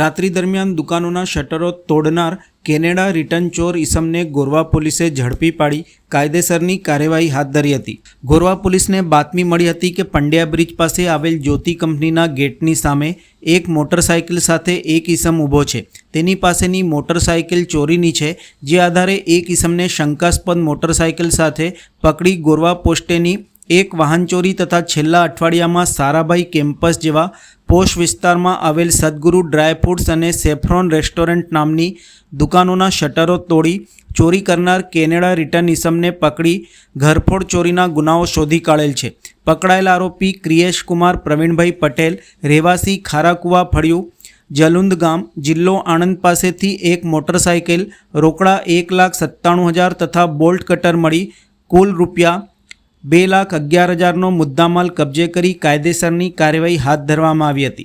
રાત્રિ દરમિયાન દુકાનોના શટરો તોડનાર Canada return ચોર ઈસમને ગોરવા પોલીસે ઝડપી પાડી કાયદેસરની કાર્યવાહી હાથ ધરી હતી. ગોરવા પોલીસને બાતમી મળી હતી કે પંડ્યા બ્રિજ પાસે આવેલ જ્યોતિ કંપનીના ગેટની સામે એક મોટરસાયકલ સાથે એક ઈસમ ઊભો છે. તેની પાસેની મોટરસાયકલ ચોરીની છે, જે આધારે એક ઈસમને શંકાસ્પદ મોટરસાયકલ સાથે પકડી ગોરવા પોસ્ટેની એક વાહન ચોરી તથા છેલ્લા અઠવાડિયામાં સારાભાઈ કેમ્પસ જેવા પોશ વિસ્તારમાં આવેલ સદગુરુ ડ્રાયફ્રૂટ્સ અને સેફ્રોન રેસ્ટોરન્ટ નામની દુકાનોના શટરો તોડી ચોરી કરનાર કેનેડા રિટર્ન ઇસમને પકડી ઘરફોડ ચોરીના ગુનાઓ શોધી કાઢેલ છે. પકડાયેલ આરોપી ક્રિયેશ કુમાર, પ્રવીણભાઈ પટેલ, રહેવાસી ખારાકુવા ફળિયું, જલુંદ ગામ, જિલ્લો આણંદ પાસેથી એક મોટરસાયકલ, રોકડા એક લાખ સત્તાણું હજાર તથા બોલ્ટ કટર મળી કુલ રૂપિયા બે લાખ અગિયાર હજારનો મુદ્દામાલ કબજે કરી કાયદેસરની કાર્યવાહી હાથ ધરવામાં આવી હતી.